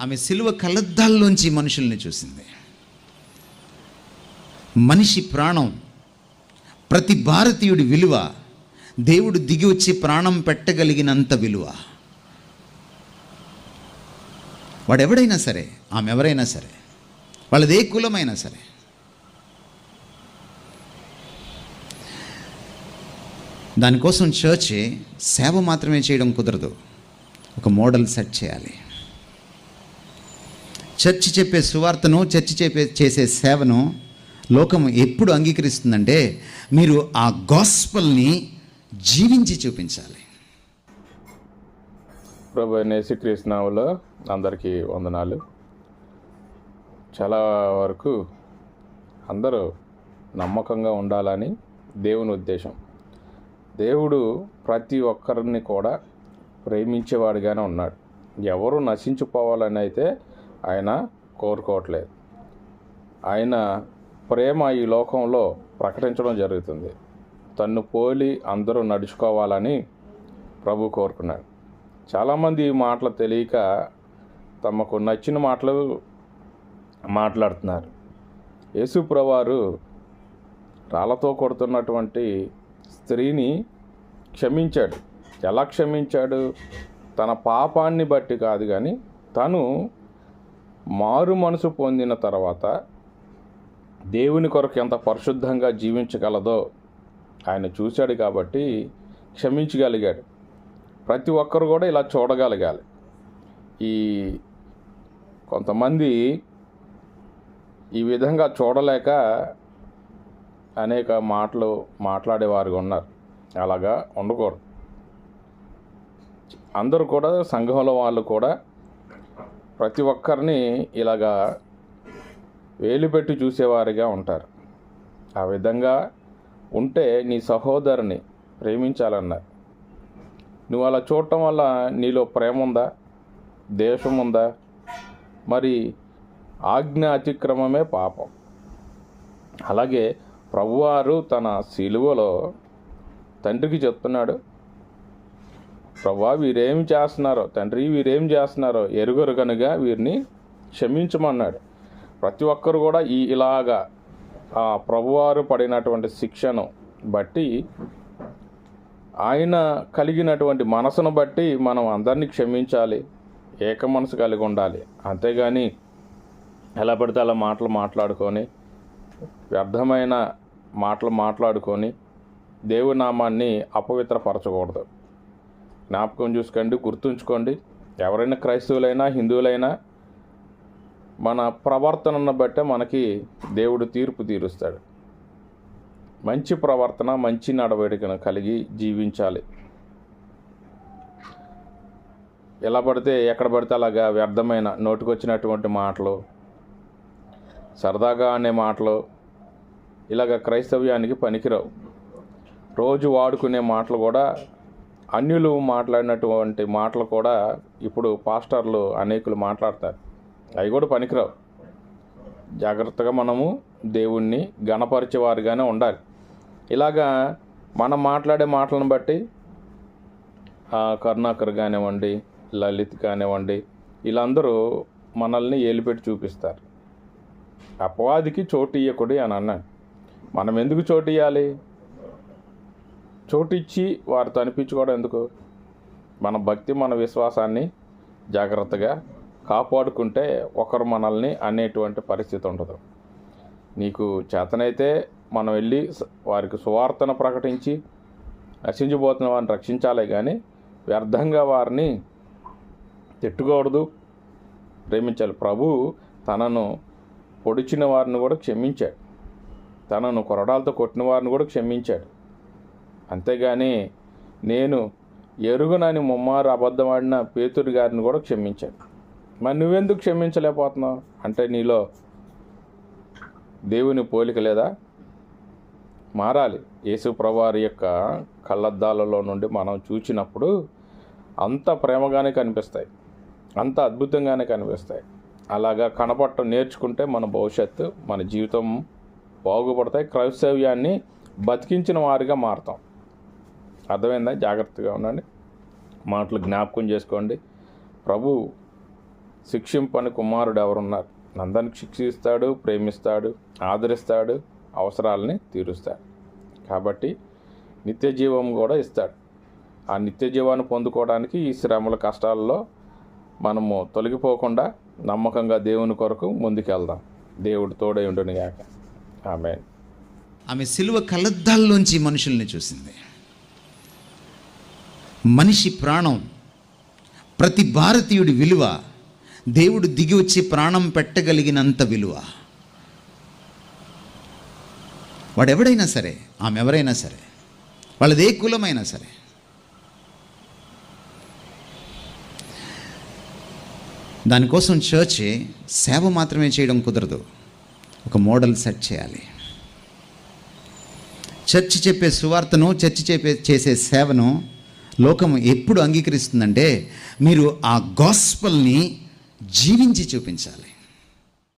ఆమె సిలువ కలద్దాల్లోంచి మనుషుల్ని చూసింది. మనిషి ప్రాణం ప్రతి భారతీయుడి విలువ దేవుడు దిగి వచ్చి ప్రాణం పెట్టగలిగినంత విలువ. వాడెవడైనా సరే ఆమె ఎవరైనా సరే వాళ్ళది ఏ కులమైనా సరే దానికోసం చర్చ్ సేవ మాత్రమే చేయడం కుదరదు. ఒక మోడల్ సెట్ చేయాలి. చర్చి చెప్పే సువార్తను చర్చి చెప్పే చేసే సేవను లోకం ఎప్పుడు అంగీకరిస్తుందంటే మీరు ఆ గాస్పల్ని జీవించి చూపించాలి. ప్రభు నేసుక్రీస్తునాములో అందరికీ వందనాలు. చాలా వరకు అందరూ నమ్మకంగా ఉండాలని దేవుని ఉద్దేశం. దేవుడు ప్రతి ఒక్కరిని కూడా ప్రేమించేవాడిగానే ఉన్నాడు. ఎవరు నశించుకోవాలని అయితే ఆయన కోరుకోవట్లేదు. ఆయన ప్రేమ ఈ లోకంలో ప్రకటించడం జరుగుతుంది. తన్ను పోలి అందరూ నడుచుకోవాలని ప్రభు కోరుకున్నాడు. చాలామంది ఈ మాటలు తెలియక తమకు నచ్చిన మాటలు మాట్లాడుతున్నారు. యేసు ప్రవారు రాళ్ళతో కొడుతున్నటువంటి స్త్రీని క్షమించాడు. ఎలా క్షమించాడు? తన పాపాన్ని బట్టి కాదు కానీ తను మారు మనసు పొందిన తర్వాత దేవుని కొరకు ఎంత పరిశుద్ధంగా జీవించగలదో ఆయన చూశాడు కాబట్టి క్షమించగలిగాడు. ప్రతి ఒక్కరు కూడా ఇలా చూడగలగాలి. ఈ కొంతమంది ఈ విధంగా చూడలేక అనేక మాటలు మాట్లాడేవారు ఉన్నారు. అలాగా ఉండకూడదు. అందరూ కూడా సంఘంలో వాళ్ళు కూడా ప్రతి ఒక్కరిని ఇలాగా వేలుపెట్టి చూసేవారిగా ఉంటారు. ఆ విధంగా ఉంటే నీ సహోదరుని ప్రేమించాలన్నారు. నువ్వు అలా చూడటం వల్ల నీలో ప్రేమ ఉందా? దేశం ఉందా? మరి ఆజ్ఞ అతిక్రమమే పాపం. అలాగే ప్రభువారు తన శిలువలో తండ్రికి చెప్తున్నాడు ప్రభువా వీరేం చేస్తున్నారో తండ్రి వీరేం చేస్తున్నారో ఎరుగరు కనుక వీరిని క్షమించమన్నాడు. ప్రతి ఒక్కరు కూడా ఈ ఇలాగా ఆ ప్రభువారు పడినటువంటి శిక్షను బట్టి ఆయన కలిగినటువంటి మనసును బట్టి మనం అందరినీ క్షమించాలి ఏక మనసు కలిగి ఉండాలి. అంతేగాని ఎలా పడితే అలా మాటలు మాట్లాడుకొని వ్యర్థమైన మాటలు మాట్లాడుకొని దేవునామాన్ని అపవిత్రపరచకూడదు. జ్ఞాపకం చూసుకోండి గుర్తుంచుకోండి. ఎవరైనా క్రైస్తవులైనా హిందువులైనా మన ప్రవర్తనను బట్టే మనకి దేవుడు తీర్పు తీరుస్తాడు. మంచి ప్రవర్తన మంచి నడవడికను కలిగి జీవించాలి. ఎలా పడితే ఎక్కడ పడితే అలాగా వ్యర్థమైన నోటికొచ్చినటువంటి మాటలు సరదాగా అనే మాటలు ఇలాగ క్రైస్తవ్యానికి పనికిరావు. రోజు వాడుకునే మాటలు కూడా అన్యులు మాట్లాడినటువంటి మాటలు కూడా ఇప్పుడు పాస్టర్లు అనేకులు మాట్లాడతారు. అవి కూడా పనికిరావు. జాగ్రత్తగా మనము దేవుణ్ణి గణపరిచేవారుగానే ఉండాలి. ఇలాగా మనం మాట్లాడే మాటలను బట్టి కరుణాకర్ కానివ్వండి లలిత్ కానివ్వండి వీళ్ళందరూ మనల్ని ఏలిపెట్టి చూపిస్తారు. అపవాదికి చోటు ఇవ్వకూడదు అని అన్నాడు మనం ఎందుకు చోటు ఇవ్వాలి చోటిచ్చి వారితో అనిపించుకోవడం ఎందుకు? మన భక్తి మన విశ్వాసాన్ని జాగ్రత్తగా కాపాడుకుంటే ఒకరు మనల్ని అనేటువంటి పరిస్థితి ఉండదు. నీకు చేతనైతే మనం వెళ్ళి వారికి సువార్తను ప్రకటించి నశించిపోతున్న వారిని రక్షించాలే కానీ వ్యర్థంగా వారిని తిట్టుకూడదు ప్రేమించాలి. ప్రభు తనను పొడిచిన వారిని కూడా క్షమించాడు. తనను కొరడాలతో కొట్టిన వారిని కూడా క్షమించాడు. అంతేగాని నేను ఎరుగునని ముమ్మారు అబద్ధమాడిన పేతురి గారిని కూడా క్షమించాడు మరి నువ్వెందుకు క్షమించలేకపోతున్నావు? అంటే నీలో దేవుని పోలిక లేదా? మారాలి. యేసు ప్రభువారి యొక్క కళ్ళద్దాలలో నుండి మనం చూచినప్పుడు అంత ప్రేమగానే కనిపిస్తాయి. అంత అద్భుతంగానే కనిపిస్తాయి. అలాగా కనపడటం నేర్చుకుంటే మన భవిష్యత్తు మన జీవితం బాగుపడతాయి. క్రైస్తవ్యాన్ని బతికించిన వారిగా మారుతాం. అర్థమైందా? జాగ్రత్తగా ఉండండి. మాటలు జ్ఞాపకం చేసుకోండి. ప్రభు శిక్షింపని కుమారుడు ఎవరున్నారు? నందనికి శిక్షిస్తాడు ప్రేమిస్తాడు ఆదరిస్తాడు అవసరాలని తీరుస్తాడు. కాబట్టి నిత్య జీవం కూడా ఇస్తాడు. ఆ నిత్య జీవాన్ని పొందుకోవడానికి ఈ శ్రమల కష్టాల్లో మనము తొలగిపోకుండా నమ్మకంగా దేవుని కొరకు ముందుకెళ్దాం. దేవుడు తోడై ఉండును గాక ఆమె ఆమె సిలువ కలద్దాల్లోంచి మనుషుల్ని చూసింది. మనిషి ప్రాణం ప్రతి భారతీయుడి విలువ దేవుడు దిగి వచ్చి ప్రాణం పెట్టగలిగినంత విలువ. వాడెవడైనా సరే ఆమె ఎవరైనా సరే వాళ్ళది ఏ కులమైనా సరే దానికోసం చర్చ్ సేవ మాత్రమే చేయడం కుదరదు. ఒక మోడల్ సెట్ చేయాలి. చర్చ్ చెప్పే సువార్తను చర్చ్ చెప్పే చేసే సేవను లోకం ఎప్పుడు అంగీకరిస్తుందంటే మీరు ఆ గాస్పల్ని జీవించి చూపించాలి.